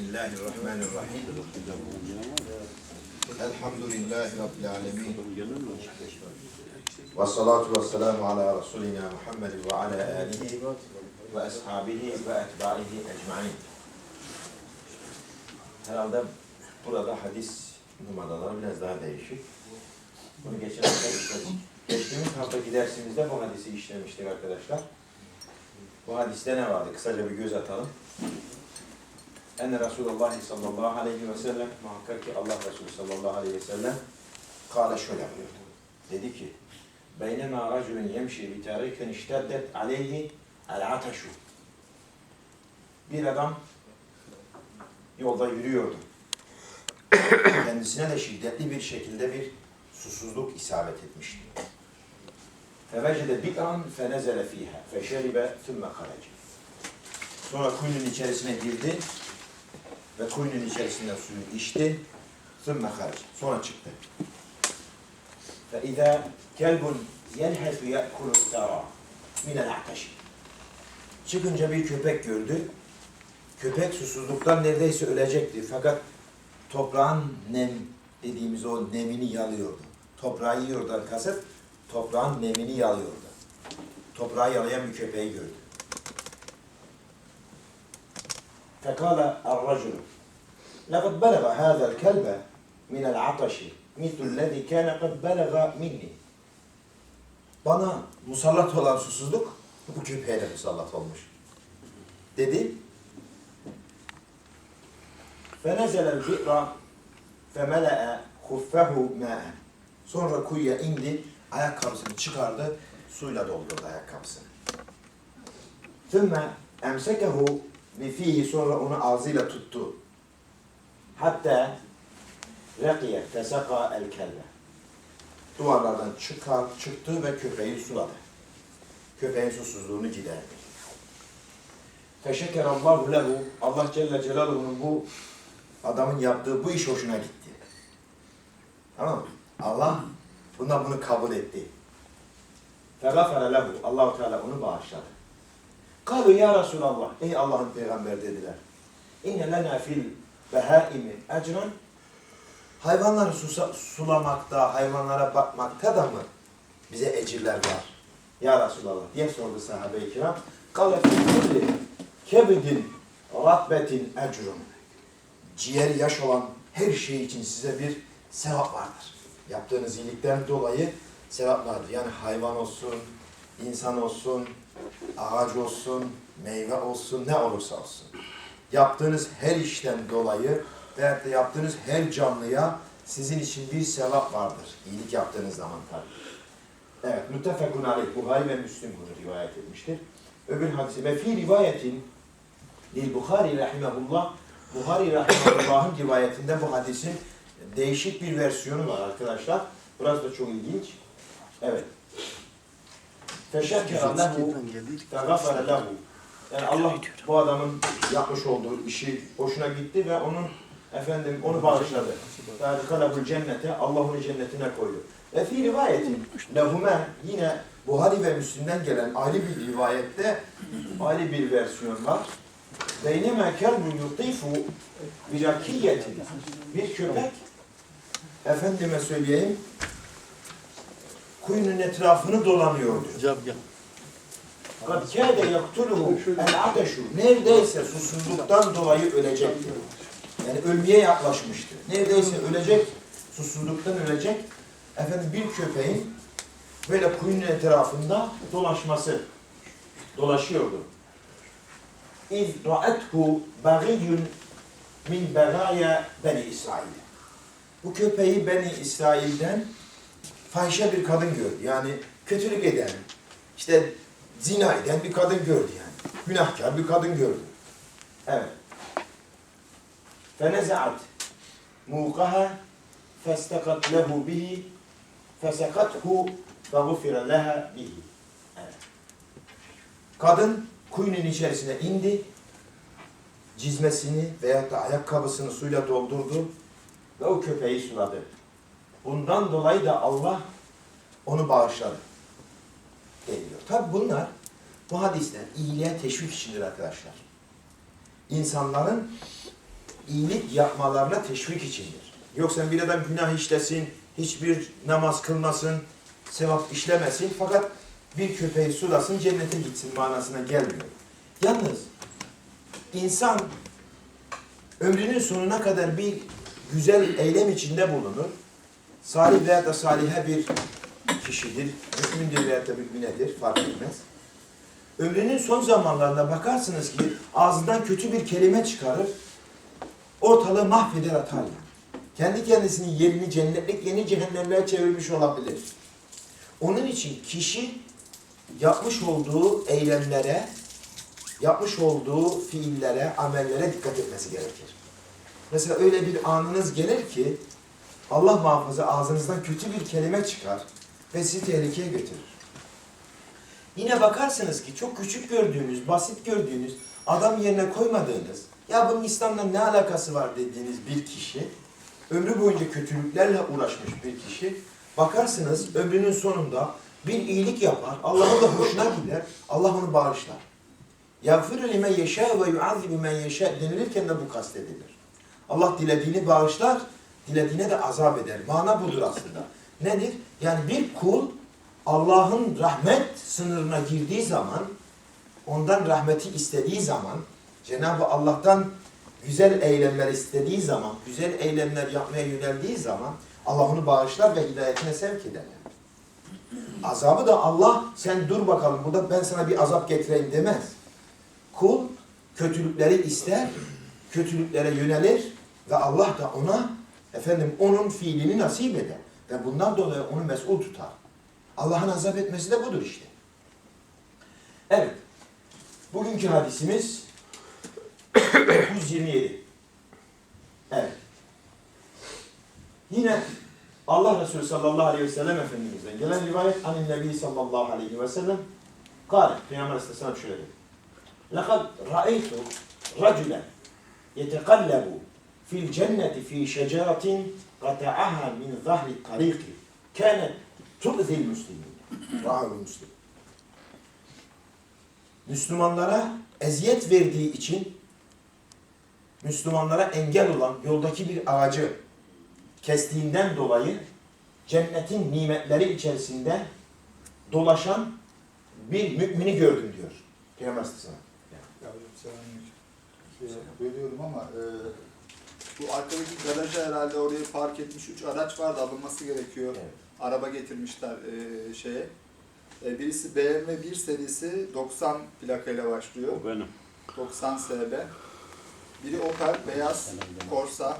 Bismillahirrahmanirrahim. Elhamdülillahi Rabbil alemin. Ve salatu ve selamu ala Resulina Muhammed ve ala alihi ve ashabihi ve etbaihi ecmain. Herhalde burada hadis numaraları biraz daha değişik. Bunu geçen hafta işledik. Geçtiğimiz haftaki dersimizde bu hadisi işlemiştik arkadaşlar. Bu hadiste ne vardı? Kısaca bir göz atalım. Enne Resulullah sallallahu aleyhi ve sellem muhakkak ki Allah Resulü sallallahu aleyhi ve sellem kâle şöyle buyurdu. Dedi ki Beynema raculun yemşi bi tarikin işteddet aleyhi el ateşu. Bir adam yolda yürüyordu. Kendisine de şiddetli bir şekilde bir susuzluk isabet etmişti. Fevecede bi'an fenezele fiha feşeribe thümme karaca. Sonra kuyunun içerisine girdi ve kuyunun içerisinden suyu içti. Sümme haric. Sonra çıktı. Ve izâ kelbun yenhesu ye'kulu sâra minel ahtaşi. Çıkınca bir köpek gördü. Köpek susuzluktan neredeyse ölecekti. Fakat toprağın nem dediğimiz o nemini yalıyordu. Toprağı yiyordu kasıt, toprağın nemini yalıyordu. Toprağı yalayan bir köpeği gördü. فقال الرجل لقد بلغ هذا الكلب من العطش مثل الذي كان قد بلغ مني Bana musallat olan susuzluk bu köpeğe de musallat olmuş. Dedi. فَنَزَلَ الْبِئْرَ فَمَلَأَ خُفَّهُ مَاءً Sonra kuyuya indi, ayakkabısını çıkardı, suyla doldurdu ayakkabısını. ثُمَّ اَمْسَكَهُ fihi sonra onu ağzıyla tuttu. Hatta rakiye fesaka el kelle. Duvarlardan çıkar, çıktı ve köpeği suladı. Köpeğin susuzluğunu giderdi. Feşekerallahu lehu. Allah Celle Celaluhu'nun bu adamın yaptığı bu iş hoşuna gitti. Tamam mı? Allah bundan bunu kabul etti. Fegafere lehu. Allahu Teala onu bağışladı. Kalu ya Resulallah. Ey Allah'ın peygamber dediler. İnne lena fil behaimi ecran. Hayvanları susa, sulamakta, hayvanlara bakmakta da mı bize ecirler var? Ya Resulallah diye sordu sahabe-i kiram. Kale kulli kebidin ratbetin ecrun. Ciğer yaş olan her şey için size bir sevap vardır. Yaptığınız iyilikten dolayı sevap vardır. Yani hayvan olsun, insan olsun, ağaç olsun, meyve olsun, ne olursa olsun. Yaptığınız her işten dolayı veyahut da yaptığınız her canlıya sizin için bir sevap vardır. İyilik yaptığınız zaman tabii. Evet, müttefekun aleyh. Buhari ve Müslim bunu rivayet etmiştir. Öbür hadisi ve fi rivayetin lil Buhari rahimahullah Buhari rahimahullah'ın rivayetinde bu hadisin değişik bir versiyonu var arkadaşlar. Burası da çok ilginç. Evet. Feşekkere lehu fegafere lehu. Yani Allah bu adamın yapmış olduğu işi hoşuna gitti ve onun efendim onu bağışladı. Fâdikalehul cennete Allah onu cennetine koydu. Ve fi rivayetin lehume yine Buhari ve Müslim'den gelen ayrı bir rivayette ayrı bir versiyon var. Beyneme kelbun yutifu birakiyetin. Bir köpek efendime söyleyeyim kuyunun etrafını dolanıyordu. Cam gel. Kad kâde yaktuluhu el ateşu. Neredeyse susuzluktan dolayı ölecekti. Yani ölmeye yaklaşmıştı. Neredeyse ölecek, susuzluktan ölecek. Efendim bir köpeğin böyle kuyunun etrafında dolaşması, dolaşıyordu. İz ra'ethu bagiyyun min begaya beni İsrail. Bu köpeği Beni İsrail'den fahişe bir kadın gördü. Yani kötülük eden, işte zina eden bir kadın gördü yani. Günahkar bir kadın gördü. Evet. Festekat lehu bihi fesekathu ve gufira leha bihi. Evet. Kadın kuyunun içerisine indi, cizmesini veyahut da ayakkabısını suyla doldurdu ve o köpeği suladı. Bundan dolayı da Allah onu bağışladı deniliyor. Tabi bunlar, bu hadisler iyiliğe teşvik içindir arkadaşlar. İnsanların iyilik yapmalarına teşvik içindir. Yoksa bir adam günah işlesin, hiçbir namaz kılmasın, sevap işlemesin fakat bir köpeği sulasın cennete gitsin manasına gelmiyor. Yalnız insan ömrünün sonuna kadar bir güzel eylem içinde bulunur. Salih veya da salihe bir kişidir. Mümindir veya da müminedir fark etmez. Ömrünün son zamanlarında bakarsınız ki ağzından kötü bir kelime çıkarır. Ortalığı mahveder atar yani. Kendi kendisinin yerini cennetlik yeni cehennemliğe çevirmiş olabilir. Onun için kişi yapmış olduğu eylemlere, yapmış olduğu fiillere, amellere dikkat etmesi gerekir. Mesela öyle bir anınız gelir ki Allah muhafaza ağzınızdan kötü bir kelime çıkar ve sizi tehlikeye götürür. Yine bakarsınız ki çok küçük gördüğünüz, basit gördüğünüz, adam yerine koymadığınız, ya bunun İslam'la ne alakası var dediğiniz bir kişi, ömrü boyunca kötülüklerle uğraşmış bir kişi, bakarsınız ömrünün sonunda bir iyilik yapar, Allah'ın da hoşuna gider, Allah onu bağışlar. يَغْفِرُ لِمَنْ يَشَاءُ وَيُعَذِّبُ مَنْ يَشَاءُ denilirken de bu kastedilir. Allah dilediğini bağışlar, dilediğine de azap eder. Mana budur aslında. Nedir? Yani bir kul Allah'ın rahmet sınırına girdiği zaman, ondan rahmeti istediği zaman, Cenab-ı Allah'tan güzel eylemler istediği zaman, güzel eylemler yapmaya yöneldiği zaman Allah onu bağışlar ve hidayetine sevk eder. Azabı da Allah sen dur bakalım burada ben sana bir azap getireyim demez. Kul kötülükleri ister, kötülüklere yönelir ve Allah da ona efendim onun fiilini nasip eder. Ve bundan dolayı onu mesul tutar. Allah'ın azap etmesi de budur işte. Evet. Bugünkü hadisimiz 127. Evet. Yine Allah Resulü sallallahu aleyhi ve sellem Efendimiz'den gelen rivayet anin nebi sallallahu aleyhi ve sellem kâle Peygamber aleyhisselam şöyle dedi. لَقَدْ رَأَيْتُ رَجُلًا يَتَقَلَّبُ fil cenneti fi şeceratin kata'aha min zahri tariki kânet tu'zil muslimin ra'ul muslim Müslümanlara eziyet verdiği için Müslümanlara engel olan yoldaki bir ağacı kestiğinden dolayı cennetin nimetleri içerisinde dolaşan bir mümini gördüm diyor. Peygamber Aleyhisselam. Yani. Ya, hocam, selam. Ee, şey, bölüyorum ama e, bu arkadaki garaja herhalde oraya park etmiş 3 araç vardı alınması gerekiyor. Evet. Araba getirmişler e, şeye. E, birisi BMW 1 serisi 90 plakayla başlıyor. O benim. 90 SB. Biri Opel beyaz Corsa